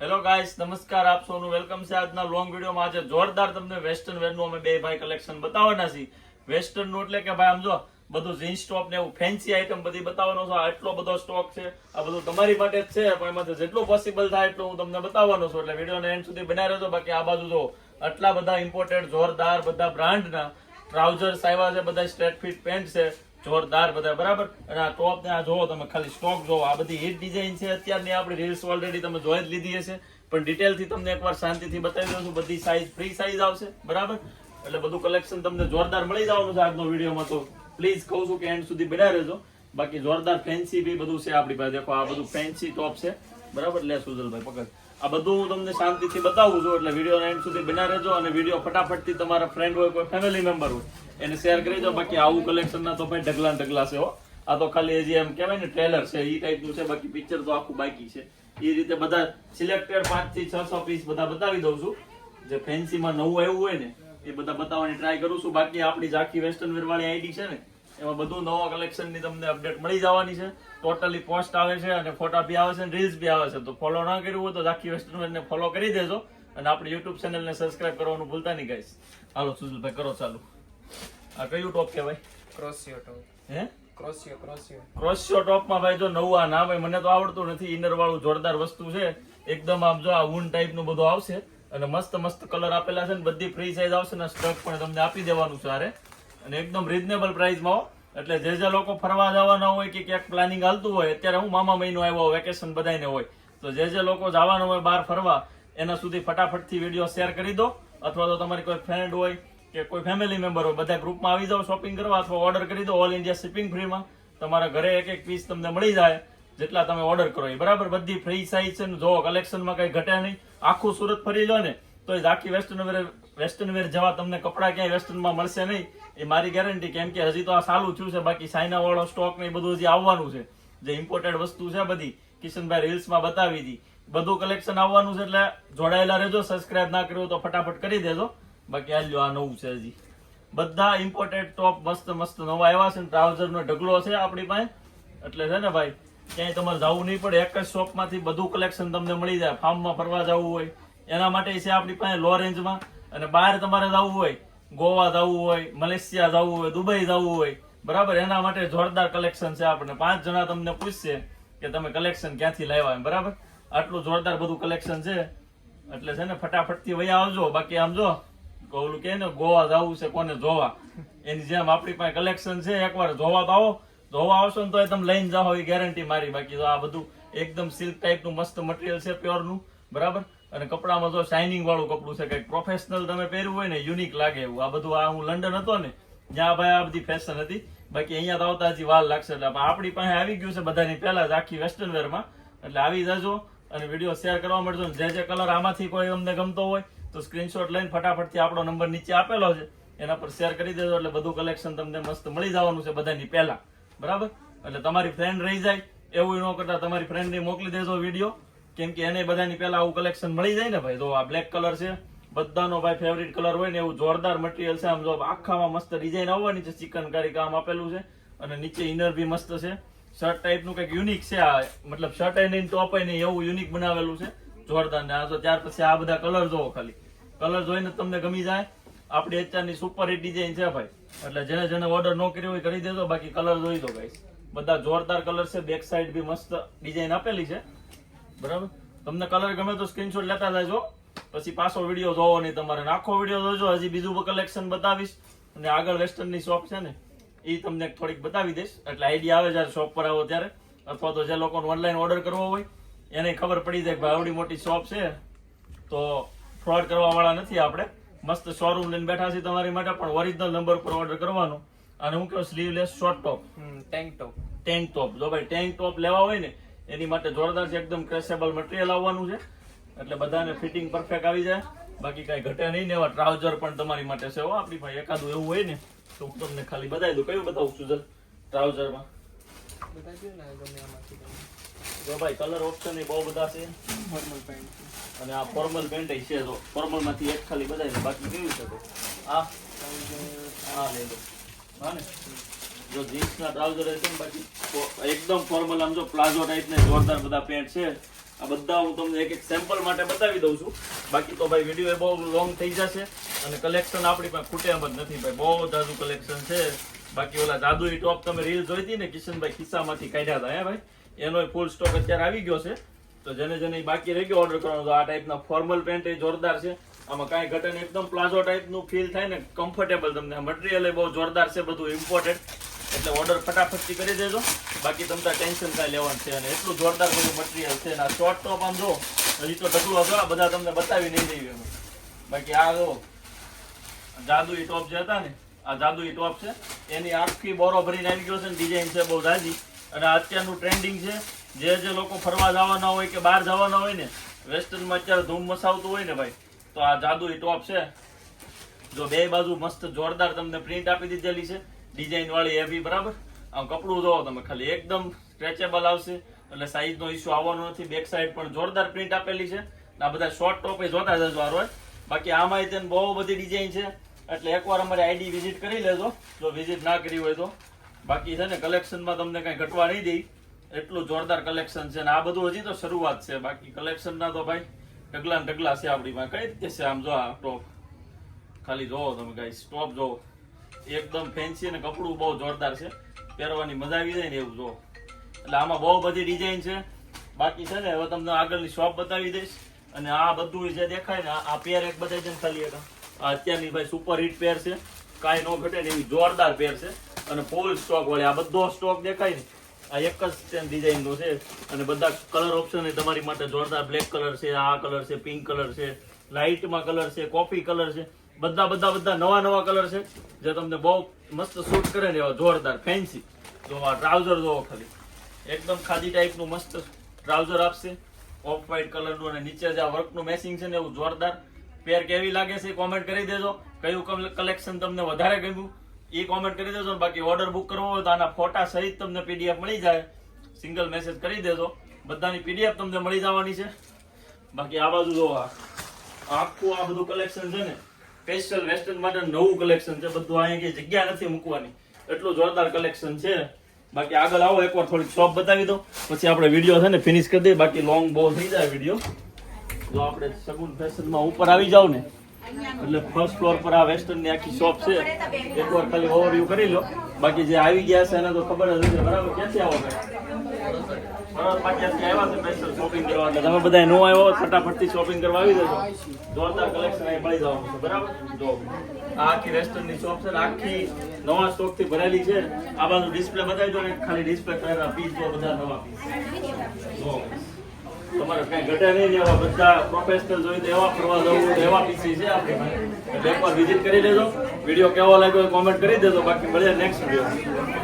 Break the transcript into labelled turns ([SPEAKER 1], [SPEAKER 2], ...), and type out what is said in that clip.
[SPEAKER 1] Hello guys નમસ્કાર આપ સૌનું વેલકમ છે આજના લોંગ વિડીયોમાં આજે જોરદાર તમને વેસ્ટર્ન વેરનું અમે બે ભાઈ કલેક્શન બતાવવાના છીએ. વેસ્ટર્નનું એટલે કે ભાઈ આમ જો, બધું જીન્સ ટોપ ને એવું ફેન્સી આઈટમ બધી બતાવવાનો છું. આટલો બધો સ્ટોક છે, આ બધું તમારી માટે જ છે, પણ એમાંથી જેટલું પોસિબલ થાય એટલું હું તમને બતાવવાનો છું. એટલે વિડીયોને એન્ડ સુધી બનાવી રહેજો. બાકી આ બાજુ જો આટલા બધા ઇમ્પોર્ટેડ જોરદાર બધા બ્રાન્ડના ટ્રાઉઝર્સ આવ્યા છે બધા સ્ટ્રેટ ફિટ પેન્ટ છે. જોરદાર બધા, બરાબર? અને આ ટોપ ને આ જોવો તમે, ખાલી સ્ટોક જોવો. આ બધી હિટ ડિઝાઇન છે અત્યારની, આપણી રીલ્સ ઓલરેડી તમે જોઈ જ લીધી હશે. પણ ડિટેલથી તમને એકવાર શાંતિથી બતાવી દઉં છું, બધી સાઈઝ ફ્રી સાઈઝ આવશે, બરાબર? એટલે બધું કલેક્શન તમને જોરદાર મળી જવાનું છે આજનો વિડીયોમાં તો પ્લીઝ કહું છું કે એન્ડ સુધી બનાવી રહેજો. બાકી જોરદાર ફેન્સી બી બધું છે આપણી પાસે. દેખો, આ બધું ફેન્સી ટોપ છે. બરાબર? લે સુજલભાઈ, પકડ. આ બધું હું તમને શાંતિથી બતાવું છું, એટલે વીડિયો એન્ડ સુધી બના રહેજો અને વીડિયો ફટાફટથી તમારા ફ્રેન્ડ હોય, કોઈ ફેમિલી મેમ્બર હોય, એને શેર કરી દો. બાકી આવું કલેક્શન ના તો ભાઈ ઢગલા ઢગલા છે આ તો ખાલી હજી એમ કહેવાય ને ટ્રેલર છે એ ટાઈપનું છે, બાકી પિક્ચર તો આખું બાકી છે. એ રીતે બધા સિલેક્ટેડ પાંચથી છસો પીસ બધા બતાવી દઉં છું. જે ફેન્સીમાં નવું આવ્યું હોય ને, એ બધા બતાવવાની ટ્રાય કરું છું. બાકી આપણી ઝાંખી વેસ્ટર્ન વેર વાળી આઈડી છે ને એમાં બધું નવા કલેક્શનની તમને અપડેટ મળી જવાની છે. ટોટલી પોસ્ટ આવે છે અને ફોટા બી આવે છે અને રીલ્સ બી આવે છે. તો ફોલો ના કર્યું હોય તો આખી વેસ્ટર્ન વેર ફોલો કરી દેજો અને આપણી યુટ્યુબ ચેનલ ને સબસ્ક્રાઇબ કરવાનું ભૂલતા નહીં ગાઈસ હાલો સુજલભાઈ કરો ચાલુ. આ કયું ટોપ કહેવાય?
[SPEAKER 2] ક્રોસિયો ટોપ.
[SPEAKER 1] હે?
[SPEAKER 2] ક્રોસિયો ક્રોસિયો
[SPEAKER 1] ક્રોશિયો ટોપમાં ભાઈ જો નવું આ ના ભાઈ મને તો આવડતું નથી. ઇનર વાળું જોરદાર વસ્તુ છે. એકદમ આમ જો આ ઊન ટાઈપનું બધું આવશે. અને મસ્ત મસ્ત કલર આપેલા છે ને બધી ફ્રી સાઈઝ આવશે ને સ્ટક પણ તમને આપી દેવાનું છે આરે અને એકદમ રિઝનેબલ પ્રાઇસમાં એટલે જે જે લોકો ફરવા જવાના હોય કે ક્યાંક પ્લાનિંગ હાલતું હોય, અત્યારે હું મામા મહિનો આવ્યો વેકેશન બધાને હોય. તો જે જે લોકો જવાના હોય બહાર ફરવા, એના સુધી ફટાફટથી વીડિયો શેર કરી દો. અથવા તો તમારી કોઈ ફ્રેન્ડ હોય કે કોઈ ફેમિલી મેમ્બર હોય બધા ગ્રુપમાં આવી જાઓ શોપિંગ કરવા અથવા ઓર્ડર કરી દો ઓલ ઇન્ડિયા શિપિંગ ફ્રીમાં તમારા ઘરે એક એક પીસ તમને મળી જાય, જેટલા તમે ઓર્ડર કરો. એ બરાબર બધી ફ્રી સાઇઝ છે ને, જો કલેક્શનમાં કંઈ ઘટે નહીં. આખું સુરત ફરી લો ને તો આખી વેસ્ટર્ન વેર વેસ્ટર્ન વેર જવા તમને કપડાં ક્યાંય વેસ્ટર્નમાં મળશે નહીં, એ મારી ગેરંટી કેમ કે હજી તો આ સારું થયું છે, બાકી સાઇનાવાળો સ્ટોક ને બધું હજી આવવાનું છે. જે ઇમ્પોર્ટેડ વસ્તુ છે બધી, કિશનભાઈ રીલ્સમાં બતાવી હતી. બધું કલેક્શન આવવાનું છે એટલે જોડાયેલા રહેજો સબસ્ક્રાઇબ ના કર્યું તો ફટાફટ કરી દેજો. બાકી આ લ્યો આ નવું છે હજી. બધા ઇમ્પોર્ટેડ ટોપ મસ્ત મસ્ત નવા આવ્યા છે ટ્રાઉઝરનો ઢગલો છે આપણી પાસે. એટલે છે ને ભાઈ, ક્યાંય તમારે જવું નહીં પડે, એક જ શોપમાંથી બધું કલેક્શન તમને મળી જાય. ફાર્મમાં ફરવા જવું હોય એના માટે છે આપણી પાસે લો રેન્જમાં અને બહાર તમારે જવું હોય, ગોવા જવું હોય, મલેશિયા જવું હોય, દુબઈ જવું હોય, બરાબર? એના માટે જોરદાર કલેક્શન છે આપણે પાંચ જણા તમને પૂછશે કે તમે કલેક્શન ક્યાંથી લાવ્યા એમ, બરાબર? આટલું જોરદાર બધું કલેક્શન છે. એટલે છે ને ફટાફટથી વયા આવજો. બાકી આમ જો, ઓલું કે ને, ગોવા જવું છે કોને જોવા? એની જેમ આપણી પાસે કલેક્શન છે. એકવાર જોવા તો આવો. જોવા આવશો ને તો તમે લઈને જાઓ, એ ગેરંટી મારી. બાકી તો આ બધું એકદમ સિલ્ક ટાઈપનું મસ્ત મટીરિયલ છે પ્યોરનું બરાબર? અને કપડામાં જો શાઇનિંગ વાળું કપડું છે, કંઈક પ્રોફેશનલ તમે પહેર્યું હોય ને યુનિક લાગે એવું. આ બધું આ હું લંડન હતો ને જ્યાં ભાઈ આ બધી ફેશન હતી. બાકી અહીંયા તો આવતા હજી વાર લાગશે એટલે આપણી પાસે આવી ગયું છે બધાની પહેલા જ આખી વેસ્ટર્ન વેરમાં એટલે આવી જજો અને વીડિયો શેર કરવા મળજો જે જે કલર આમાંથી કોઈ અમને ગમતો હોય, તો સ્ક્રીનશોટ લઈને ફટાફટથી આપણો નંબર નીચે આપેલો છે. એના પર શેર કરી દેજો એટલે બધું કલેક્શન તમને મસ્ત મળી જવાનું છે બધાની પહેલા. બરાબર? એટલે તમારી ફ્રેન્ડ રહી જાય, એવું ન કરતા તમારી ફ્રેન્ડને મોકલી દેજો વીડિયો કેમ કે એને બધાની પહેલા આવું કલેક્શન મળી જાય ને ભાઈ તો આ બ્લેક કલર છે, બધાનો ભાઈ ફેવરિટ કલર હોય ને એવું જોરદાર મટીરિયલ છે. આમ જો આખામાં મસ્ત ડિઝાઇન આવવાની છે, ચિકનકારી કામ આપેલું છે અને નીચે ઇનર બી મસ્ત છે. શર્ટ ટાઈપનું કંઈક યુનિક છે આ, મતલબ શર્ટ નહીં ટોપ નહીં, એવું યુનિક બનાવેલું છે. જોરદાર ને આ તો ત્યાર પછી આ બધા કલર જોવો ખાલી. કલર જોઈને તમને ગમી જાય. આપણી અત્યારની સુપર હિટ ડિઝાઇન છે ભાઈ. એટલે જેને જેને ઓર્ડર ન કર્યો હોય કરી દેજો, બાકી કલર જોઈ દો ગાઈસ બધા જોરદાર કલર છે બેક સાઈડ બી મસ્ત ડિઝાઇન આપેલી છે. બરાબર? તમને કલર ગમે તો સ્ક્રીનશોટ લેતા જાજો. પછી પાછો વીડિયો જોવો નહીં તમારે. આખો વીડિયો જોજો. હજી બીજું કલેક્શન બતાવીશ. અને આગળ વેસ્ટર્નની શોપ છે ને એ તમને થોડીક બતાવી દઈશ. એટલે આઈડિયા આવે જ્યારે શોપ પર આવો ત્યારે. અથવા તો જે લોકોને ઓનલાઈન ઓર્ડર કરવો હોય એને ખબર પડી જાય કે ભાઈ આવડી મોટી શોપ છે. તો ફ્રોડ કરવાવાળા નથી આપણે. મસ્ત શોરૂમ લઈને બેઠા છીએ તમારી માટે પણ ઓરિજિનલ નંબર પર ઓર્ડર કરવાનો. અને હું કહું sleeveless short top
[SPEAKER 2] tank top
[SPEAKER 1] tank top જો ભાઈ ટેન્ક ટોપ લેવા હોય ને એની માટે જોરદાર છે, એકદમ ક્રેશેબલ મટીરિયલ આવવાનું છે. એટલે બધાને ફિટિંગ પરફેક્ટ આવી જાય. બાકી કઈ ઘટે નહીં ને એવા ટ્રાઉઝર પણ તમારી માટે છે. હો, આપણી પાસે એકાદું એવું હોય ને, તો હું તમને ખાલી બતાવી દઉં. કયું બતાવું સુજલ ટ્રાઉઝરમાં
[SPEAKER 2] બધા જો
[SPEAKER 1] ભાઈ કલર ઓપ્શન એ બહુ બધા છે.
[SPEAKER 2] નોર્મલ પેન્ટ
[SPEAKER 1] અને આ ફોર્મલ પેન્ટ છે તો ફોર્મલમાંથી એક ખાલી બતાવી બાકી કેવું છે આ? આ લો. હા ને? જો જીન્સ ના ટ્રાઉઝર છે ને બાકી એકદમ ફોર્મલ આમ જો પ્લાઝો ટાઈપને જોરદાર બધા પેન્ટ છે. આ બધા હું તમને એક એક સેમ્પલ માટે બતાવી દઉં છું. બાકી તો ભાઈ વીડિયો એ બહુ લોંગ થઈ જશે અને કલેક્શન આપણી પાસે ખૂટે એમ જ નથી ભાઈ. બહુ જાદુ કલેક્શન છે. બાકી ઓલા જાદુઈ ટોપ તમે રીલ જોઈ હતી ને કિશનભાઈ ખિસ્સામાંથી કાઢ્યા હતા, હે ભાઈ? એનો ફૂલ સ્ટોક અત્યારે આવી ગયો છે. તો જેને જેને બાકી રહી ગયો ઓર્ડર કરવાનો, તો આ ટાઈપના ફોર્મલ પેન્ટ એ જોરદાર છે. આમાં કાંઈ ઘટે એકદમ પ્લાઝો ટાઈપનું ફીલ થાય ને કમ્ફર્ટેબલ તમને. મટીરિયલ એ બહુ જોરદાર છે, બધું ઇમ્પોર્ટેડ એટલે ઓર્ડર ફટાફટથી કરી દેજો. બાકી તમને ટેન્શન કાંઈ લેવાનું છે અને એટલું જોરદાર બધું મટીરિયલ છે અને આ શોર્ટ ટોપ આમ જો, હજી તો ઢગલો હતો, આ બધા તમને બતાવી નહીં દેવી અમે. બાકી આ જો, જાદુઈ ટોપ જે હતા ને, આ જાદુઈ ટોપ છે. એની આખી બોરો ભરીને આવી ગયો છે ડિઝાઇન છે બહુ જાજી. અને અત્યારનું ટ્રેન્ડિંગ છે, જે જે લોકો ફરવા જવાના હોય કે બહાર જવાના હોય ને વેસ્ટર્નમાં અત્યારે ધૂમ મસાવતું હોય ને ભાઈ, તો આ જાદુઈ ટોપ છે. જો બે બાજુ મસ્ત જોરદાર તમને પ્રિન્ટ આપી દીધેલી છે. ડિઝાઇન વાળી હેવી બરાબર? આમ કપડું જોવો તમે, ખાલી એકદમ સ્ટ્રેચેબલ આવશે. એટલે સાઈઝ નો ઇસ્યુ આવવાનો નથી. બેક સાઈડ પણ જોરદાર પ્રિન્ટ આપેલી છે. આ બધા શોર્ટ ટોપ જોતા જજો આ રોજ બાકી આમાં તેને બહુ બધી ડિઝાઇન છે. એટલે એકવાર અમારી આઈડી વિઝિટ કરી લેજો. જો વિઝિટ ના કરી હોય તો. બાકી છે ને કલેક્શનમાં તમને કઈ ઘટવા નહીં દઈ એટલું જોરદાર કલેક્શન છે ને આ બધું હજી તો શરૂઆત છે. બાકી કલેક્શનના તો ભાઈ ઢગલા ઢગલા છે આપણી પાસે. કઈ રીતે છે આમ જો આ ટોપ ખાલી જોવો તમે ગાઈસ ટોપ જોવો. એકદમ ફેન્સી અને કપડું બહુ જોરદાર છે. પહેરવાની મજા આવી જાય ને એવું, જો. એટલે આમાં બહુ બધી ડિઝાઇન છે. બાકી છે ને, હવે તમને આગળની શોપ બતાવી દઈશ. અને આ બધું જે દેખાય ને, આ- પેર એક બતાવી દે ને ખાલી એક. આ અત્યારની ભાઈ સુપર હિટ પેર છે. કાંઈ ન ઘટે ને એવી જોરદાર પેર છે. અને ફૂલ સ્ટોક વાળી, આ બધો સ્ટોક દેખાય ને, આ એક જ ડિઝાઇન નો છે. અને બધા કલર ઓપ્શન તમારી માટે જોરદાર બ્લેક કલર છે, આ કલર છે પિંક કલર છે લાઇટમાં કલર છે કોફી કલર છે. બધા બધા બધા નવા નવા કલર છે. જે તમને બહુ મસ્ત સૂટ કરે ને એવા જોરદાર ફેન્સી જો આ ટ્રાઉઝર જોવો ખાલી. એકદમ ખાદી ટાઈપનું મસ્ત ટ્રાઉઝર આપશે. ઓફ વ્હાઇટ કલરનું અને નીચે જે આ વર્કનું મેસિંગ છે ને એવું જોરદાર. પેર કેવી લાગે છે કોમેન્ટ કરી દેજો. કયું કલેક્શન તમને વધારે ગમ્યું એ કોમેન્ટ કરી દેજો બાકી ઓર્ડર બુક કરવો હોય તો આના ફોટા સહિત તમને પીડીએફ મળી જાય. સિંગલ મેસેજ કરી દેજો. બધાની પીડીએફ તમને મળી જવાની છે. બાકી આ બાજુ જોવા આખું આ બધું કલેક્શન છે ને સ્પેશિયલ વેસ્ટર્ન માટે નવું કલેક્શન છે. બધું અહીંયા કઈ જગ્યા નથી મૂકવાની. એટલું જોરદાર કલેક્શન છે. બાકી આગળ આવો, એકવાર થોડીક શોપ બતાવી દો પછી આપણે વીડિયો છે ને ફિનિશ કરી દઈએ. બાકી લોંગ બહુ થઈ જાય વીડિયો જો આપણે સગુન ફેશનમાં ઉપર આવી જાવ ને, એટલે ફર્સ્ટ ફ્લોર પર આ વેસ્ટર્નની આખી શોપ છે. એકવાર ખાલી ઓવરવ્યુ કરી લો. બાકી જે આવી ગયા છે, એને તો ખબર જ હશે. બરાબર, ક્યાંથી આવો તમે બધા નો આવ્યો ફટાફટથી શોપિંગ કરવા આવી જજો. જોરદાર કલેક્શન અહીં મળી જવાનું છે, બરાબર? જો. આ આખી રેસ્ટોરન્ટની શોપ છે આખી નવા સ્ટોકથી ભરેલી છે. આ બાજુ ડિસ્પ્લે બતાવી દો ને, ખાલી ડિસ્પ્લે કરેલા પીસ જો બધા નવા પીસ તમારે કઈ ઘટે નહીં એવા બધા પ્રોફેશનલ જોઈ તો એવા ફરવા જવું એવા પીસી છે આપણે એટલે એકવાર વિઝિટ કરી લેજો. વીડિયો કેવો લાગ્યો કોમેન્ટ કરી દેજો. બાકી મળીએ નેક્સ્ટ વીડિયો